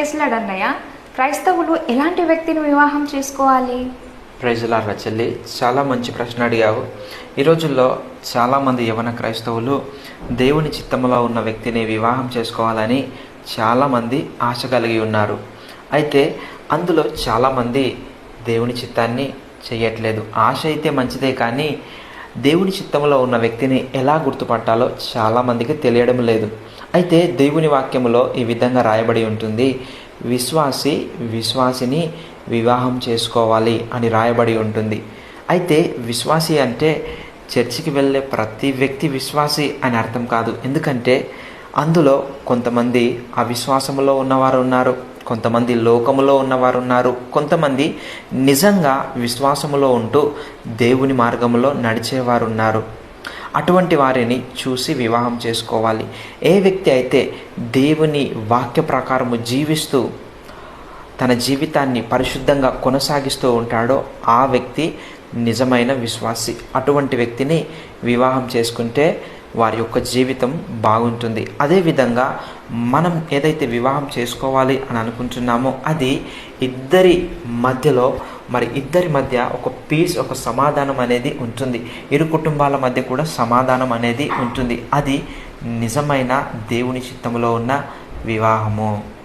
ప్రైజ్లాడ్ అన్నయ్య క్రైస్తవులు ఎలాంటి వ్యక్తిని వివాహం చేసుకోవాలి? ప్రైజులారా చెల్లి చాలా మంచి ప్రశ్న అడిగావు. ఈ రోజుల్లో చాలామంది యవన క్రైస్తవులు దేవుని చిత్తంలో ఉన్న వ్యక్తిని వివాహం చేసుకోవాలని చాలామంది ఆశ కలిగి ఉన్నారు. అయితే అందులో చాలామంది దేవుని చిత్తాన్ని చేయట్లేదు. ఆశ అయితే మంచిదే కానీ దేవుని చిత్తంలో ఉన్న వ్యక్తిని ఎలా గుర్తుపట్టాలో చాలామందికి తెలియడం లేదు. అయితే దేవుని వాక్యములో ఈ విధంగా రాయబడి ఉంటుంది విశ్వాసి విశ్వాసిని వివాహం చేసుకోవాలి అని రాయబడి ఉంటుంది. అయితే విశ్వాసి అంటే చర్చికి వెళ్ళే ప్రతి వ్యక్తి విశ్వాసి అని అర్థం కాదు. ఎందుకంటే అందులో కొంతమంది అవిశ్వాసంలో ఉన్నవారు ఉన్నారు కొంతమంది లోకములో ఉన్నవారు ఉన్నారు కొంతమంది నిజంగా విశ్వాసములో ఉంటూ దేవుని మార్గంలో నడిచేవారు ఉన్నారు అటువంటి వారిని చూసి వివాహం చేసుకోవాలి. ఏ వ్యక్తి అయితే దేవుని వాక్య ప్రకారము జీవిస్తూ తన జీవితాన్ని పరిశుద్ధంగా కొనసాగిస్తూ ఉంటాడో ఆ వ్యక్తి నిజమైన విశ్వాసి. అటువంటి వ్యక్తిని వివాహం చేసుకుంటే వారి యొక్క జీవితం బాగుంటుంది. అదేవిధంగా మనం ఏదైతే వివాహం చేసుకోవాలి అని అనుకుంటున్నామో అది ఇద్దరి మధ్యలో మరి ఇద్దరి మధ్య ఒక పీస్ ఒక సమాధానం అనేది ఉంటుంది. ఇరు కుటుంబాల మధ్య కూడా సమాధానం అనేది ఉంటుంది. అది నిజమైన దేవుని చిత్తంలో ఉన్న వివాహము.